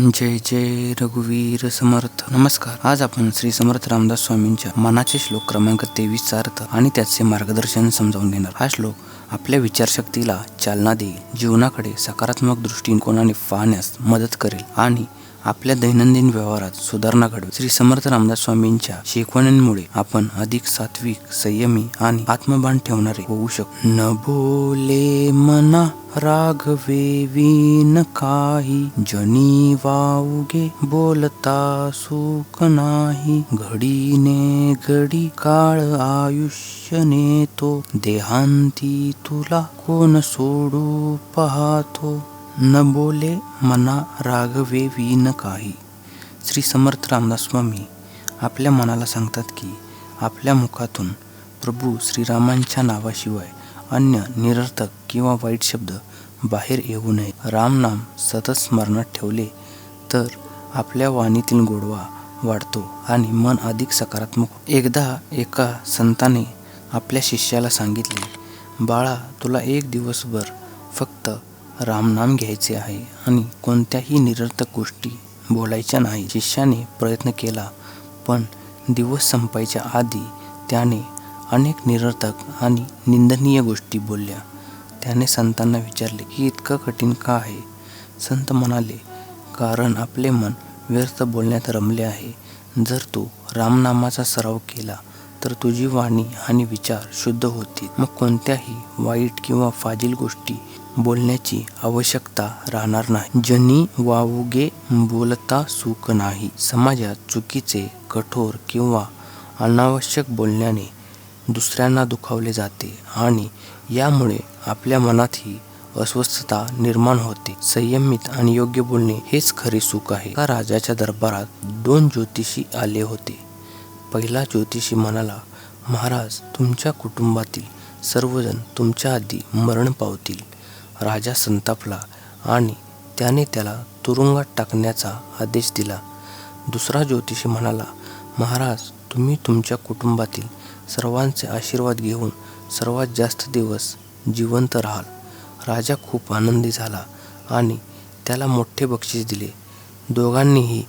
जय जय रघुवीर समर्थ. नमस्कार. आज आपण श्री समर्थ रामदास स्वामींच्या मनाचे श्लोक क्रमांक तेवीसचा अर्थ आणि त्याचे मार्गदर्शन समजावून घेणार हा श्लोक आपल्या विचारशक्तीला चालना देईल जीवनाकडे सकारात्मक दृष्टिकोनाने पाहण्यास मदत करेल आणि आपल्या दैनंदिन व्यवहारात सुधारणा घडवी श्री समर्थ रामदास स्वामींच्या शिकवणींमुळे आपण अधिक सात्विक संयमी आणि आत्मभान ठेवणारे होऊ शकतो. न बोले मना राघवे विन काही जनी वाऊगे बोलता सुख नाही. घडीने घडी काळ आयुष्य नेतो देहांती तुला कोण सोडू पाहतो. न बोले मना रागवे विन काही. श्री समर्थ रामदास स्वामी आपल्या मनाला सांगतात की आपल्या मुखातून प्रभू श्रीरामांच्या नावाशिवाय अन्य निरर्थक किंवा वाईट शब्द बाहेर येऊ नये. रामनाम सतत स्मरणात ठेवले तर आपल्या वाणीतील गोडवा वाढतो आणि मन अधिक सकारात्मक एकदा एका संताने आपल्या शिष्याला सांगितले बाळा तुला एक दिवसभर फक्त रामनाम घ्यायचे आहे आणि कोणत्याही निरर्थक गोष्टी बोलायच्या नाही. शिष्याने प्रयत्न केला पण दिवस संपायच्या आधी त्याने अनेक निरर्थक आणि निंदनीय गोष्टी बोलल्या. त्याने संतांना विचारले की इतकं कठीण का आहे? संत म्हणाले कारण आपले मन व्यर्थ बोलण्यात रमले आहे. जर तू रामनामाचा सराव केला तर तुझी वाणी आणि विचार शुद्ध होतील. मग कोणत्याही वाईट किंवा फाजील गोष्टी बोलण्याची आवश्यकता राहणार नाही. जनी वावुगे बोलता सुख नाही. समाजात चुकीचे कठोर किंवा अनावश्यक बोलण्याने दुसऱ्यांना दुखावले जाते आणि यामुळे आपल्या मनातही अस्वस्थता निर्माण होते. संयमित आणि योग्य बोलणे हेच खरे सुख आहे. का राजाच्या दरबारात दोन ज्योतिषी आले होते. पहिला ज्योतिषी म्हणाला महाराज तुमच्या कुटुंबातील सर्वजण तुमच्या आधी मरण पावतील. राजा संतापला आणि त्याने त्याला तुरुंगात टाकण्याचा आदेश दिला. दुसरा ज्योतिषी म्हणाला महाराज तुम्ही तुमच्या कुटुंबातील सर्वांचे आशीर्वाद घेऊन सर्वात जास्त दिवस जिवंत राहाल. राजा खूप आनंदी झाला आणि त्याला मोठे बक्षीस दिले. दोघांनीही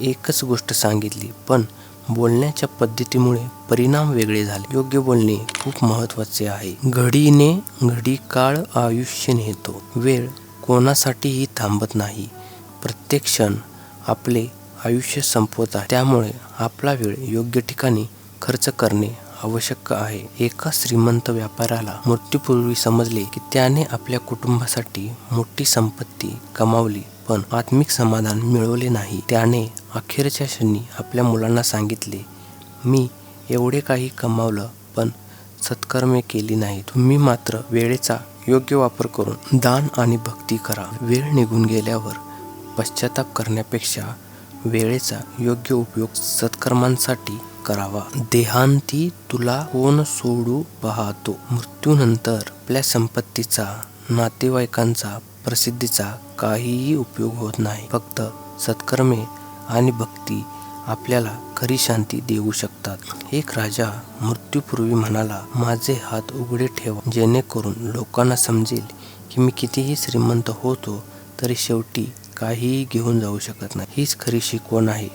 एकच गोष्ट सांगितली पण बोलण्याच्या पद्धतीमुळे परिणाम वेगळे झाले. योग्य बोलणे खूप महत्त्वाचे आहे. घडीने घडी काळ आयुष्य नेतो. वेळ कोणासाठीही थांबत नाही. प्रत्येक क्षण आपले आयुष्य संपवत आहे. त्यामुळे आपला वेळ योग्य ठिकाणी खर्च करणे आवश्यक आहे. एका श्रीमंत व्यापाऱ्याला मृत्यूपूर्वी समजले की त्याने आपल्या कुटुंबासाठी मोठी संपत्ती कमावली. पण आत्मिक समाधान मिळवले नाही. त्याने अखेरच्या क्षणी आपल्या मुलांना सांगितले मी एवढे काही कमावलं पण सत्कर्मे केली नाही तुम्ही मात्र वेळेचा योग्य वापर करून दान आणि भक्ती करा. वेळ निघून गेल्यावर पश्चाताप करण्यापेक्षा वेळेचा योग्य उपयोग सत्कर्मांसाठी करावा. देहांती तुला कोण सोडू पाहतो. मृत्यूनंतर आपल्या संपत्तीचा नातेवाईकांचा प्रसिद्धीचा काहीही उपयोग होत नाही. फक्त सत्कर्मे आणि भक्ती आपल्याला खरी शांती देऊ शकतात. एक राजा मृत्यूपूर्वी म्हणाला माझे हात उघडे ठेवा जेणेकरून लोकांना समजेल की मी कितीही श्रीमंत होतो तरी शेवटी काहीही घेऊन जाऊ शकत नाही. हीच खरी शिकवण आहे.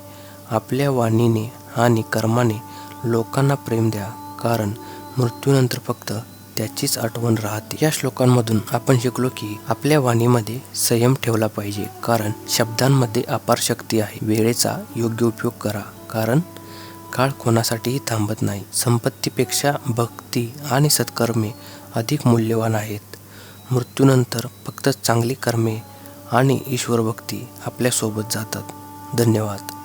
आपल्या वाणीने आणि कर्माने लोकांना प्रेम द्या. कारण मृत्यूनंतर फक्त त्याचीच आठवण राहते. या श्लोकांमधून आपण शिकलो की आपल्या वाणीमध्ये संयम ठेवला पाहिजे. कारण शब्दांमध्ये अपार शक्ती आहे. वेळेचा योग्य उपयोग करा. कारण काळ कोणासाठीही थांबत नाही. संपत्तीपेक्षा भक्ती आणि सत्कर्मे अधिक मूल्यवान आहेत. मृत्यूनंतर फक्त चांगली कर्मे आणि ईश्वरभक्ती आपल्यासोबत जातात. धन्यवाद.